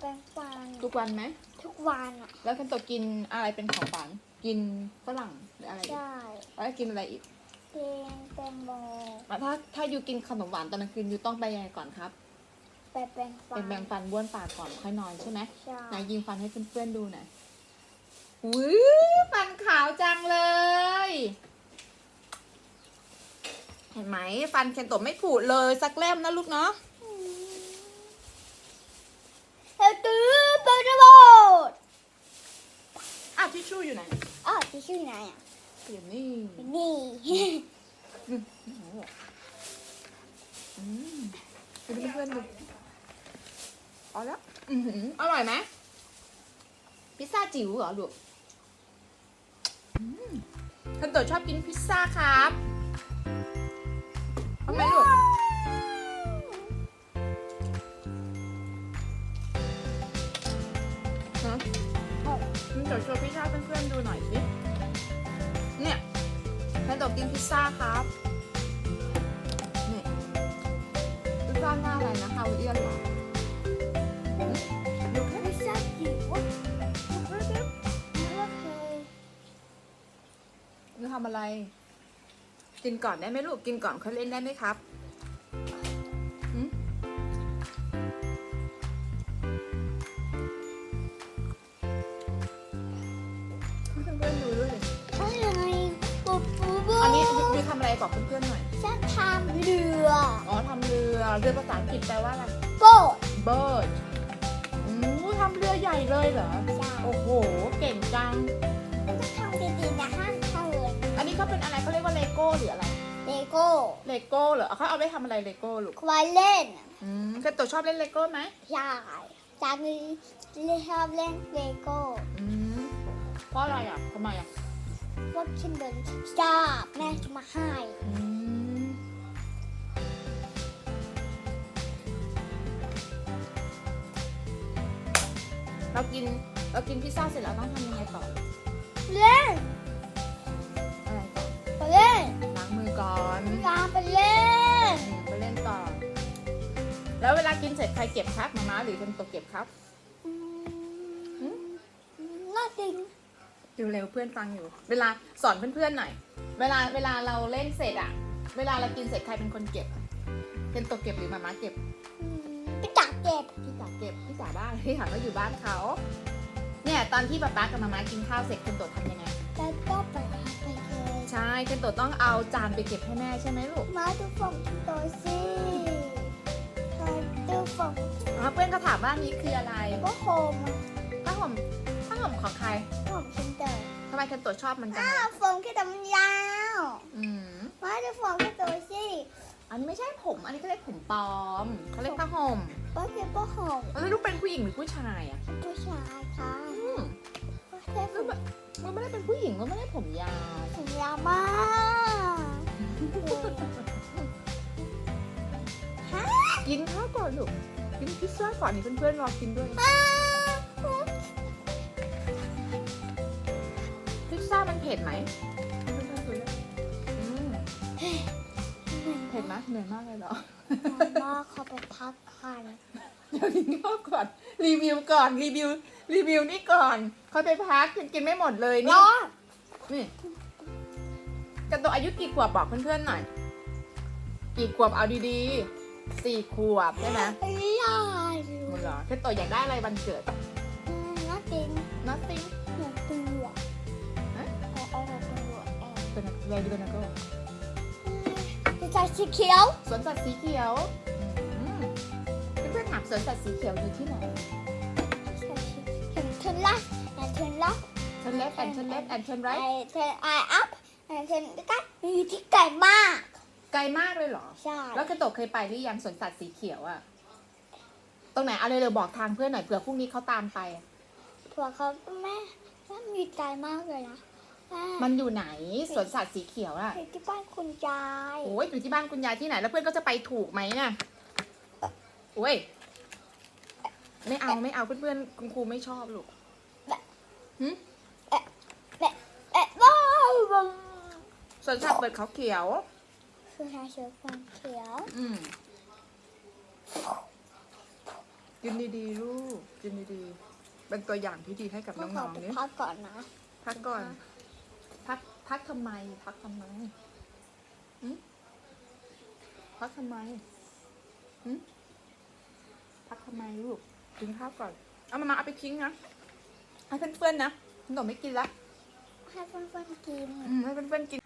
แปรงฟันทุกวันไหมทุกวันอะแล้วคันโตะกินอะไรเป็นของหวานกินฝรั่งหรืออะไรอีกใช่แล้วกินอะไรอีกกินแตงโมอะถ้าถ้าอยู่กินขนมหวานตอนกลางคืนอยู่ต้องไปยังไงก่อนครับ ไปแปรงฟันเป็นแบ่งฟันบ้วนปากก่อนค่อยนอนใช่ไหมใช่ไหนยิงฟันให้เพื่อนๆดูหน่อยอุ้ยฟันขาวจังเลย เห็นไหมฟันเคนโตะไม่ผุเลยสักเล่มนะลูกเนาะ เฮ้ยตื้อเปิดระโบด อ้าวทิ ชชู่อยู่ไหนอ้าวที่ชื่อไหนอะอยู่นี่นี่อืมให้เพื่อนๆดูเอาแล้วอื้อหืออร่อยไหมพิซซ่าจิ๋วเหรอลูกอืมเคนโตะชอบกินพิซซ่าครับทำไมลูกฮะงั้น เดี๋ยวโชว์พิซซ่าเพื่อนๆดูหน่อยสิเนี่ยแพนโตกินพิซซ่าครับนี่พิซซ่าหน้าอะไรนะฮาวเอียนเหรอดูแค่พิซซ่าจิ๋วดูแค่เด็บโอเคจะทำอะไร กินก่อนได้ไหมลูก กินก่อนค่อยเล่นได้ไหมครับ เพื่อนๆดูด้วยดิอะไรปูปูปูอันนี้มีทำอะไรบอกเพื่อนๆหน่อย ฉันทำเรืออ๋อทำเรือเรือภาษาอังกฤษแปลว่าอะไร โป๊ะ bird อู้ทำเรือใหญ่เลยเหรอ ใช่ โอ้โห เก่งจังมันก็ทำดีๆนะห้ามเถินอันนี้เขาเป็นอะไรเขาเรียกว่าเลโก้หรืออะไร เลโก้เลโก้เหรอเขาเอาไปทำอะไรเลโก้ลูก ควายเล่นอืมเคยตัวชอบเล่นเลโก้ไหม ใช่จากนี้เล่นชอบเล่นเลโก้ อืมเพ ราะอะไรอะทำไมอะว่าฉันเดินชอบแม่จะมาให้อืมเรากินเรากินพิซซ่าเสร็จแล้วต้องทำยังไงต่อเล่นอะไรต่อไปเล่นล้างมือก่อนงานไปเล่นอืมไปเล่นต่อ แล้วเวลากินเสร็จใครเก็บครับมาม่าหรือคนโตเก็บครับ อืหืมมน่าจริง เร็วๆเพื่อนฟังอยู่ เวลาสอนเพื่อนๆหน่อย เวลาเวลาเราเล่นเสร็จอะเวลาเรากินเสร็จใครเป็นคนเก็บอะเป็นตัวเก็บหรือมาม่าเก็บอืมไปจับเก็บ พี่จ๋าเก็บ พี่จ๋าได้พี่จ๋าก็อยู่บ้านเขา เนี่ยตอนที่ป๊าป๊ากับมาม่ากินข้าวเสร็จเคนโตะทำยังไงแล้วก็ไปหาไปเลยใช่เคนโตะต้องเอาจานไปเก็บให้แม่ใช่ไหมลูกมาดูฝั่งตัวสิมาดูฝั่งอ๋อเพื่อนก็ถามว่านี่คืออะไรก็โฮมผ้าห่มผ้าห่มของใคร ไมเคนโตะชอบมันจังอ้าเลวยฝงแค่แต่มันยาวอืมมาดูฝั่งแค่ตัวสิอันนี้ไม่ใช่ผม อันนี้เขาเรียกผมปลอมเขาเรียกผ้าห่มก็แค่ป้าหอมแล้วลูกเป็นผู้หญิงหรือผู้ชายอะผู้ชายค่ะอืมก็แค่ผแล้วมแบบมันไม่ได้เป็นผู้หญิงมันไม่ได้ผมยาวผมยาวมากฮะกินข้าวก่อนลูกกินพิซซ่าก่อนนี่เพื่อนๆรอกินด้วยพิซซ่า เผ็ดไหมเพื่อนๆดูด้วยอืมเผ็ดไหมเหนื่อยมากเลยเหรอมาขอไปพักคันเดี๋ยวกินข้าวก่อน รีวิวก่อน รีวิว รีวิวนี่ก่อน เขาไปพักกินไม่หมดเลยรนี่อดนี่กันตัวอายุกี่ขวบบอกเพื่อนๆหน่อย กี่ขวบเอาดีๆสี่ขวบใช่ไหมยามึงเหรอแค่ตัวอยากได้อะไรวันเกิดน่าติง nothing เองเป็นอะไรดีกันนะก็จะใส่สีเขียวสวนสัตว์สีเขียวอืมเพื่อนๆถามสวนสัตว์สีเขียวอยู่ที่ไหนเห็นเทนลัสแอนเทนลัส turn left and turn left and turn ไอ right เทนไออัพแอนเทนก็อยู่ที่ไกลมาก ไกลมากเลยเหรอ ใช่ แล้วกระโตกเคยไปหรือยังสวนสัตว์สีเขียวอะตรงไหนเอาเลยเลยบอกทางเพื่อนหน่อยเผื่อพรุ่งนี้เขาตามไปอะถั่วเขาแม่แม่มีไกลมากเลยนะแม่มันอยู่ไหนสวนสัตว์สีเขียวอะอยู่ที่บ้านคุณยายโอ้ยอยู่ที่บ้านคุณยายที่ไหน แล้วเพื่อนก็จะไปถูกไหมเนี่ยโอ้ยไม่เอาไม่เอาเพื่อนๆคุณครูไม่ชอบลูกหึเอ๊ะว้าวสวนสัตว์เปิดเขาเขียวคือหาเชื้อความเขียว อืมกินดีๆลูกกินกินดีๆเป็นตัวอย่างที่ดีให้กับพ่อน้ขอองไปๆนี่พักก่อนนะพักก่อน พักพักทำไม พักทำไมหึพักทำไมหึพักทำไมลูกกินข้าวก่อน เอามามาเอาไปทิ้งนะให้เพื่อนๆนะหนูไม่กินละให้เพื่อนๆกินอืมให้เพื่อนๆกิน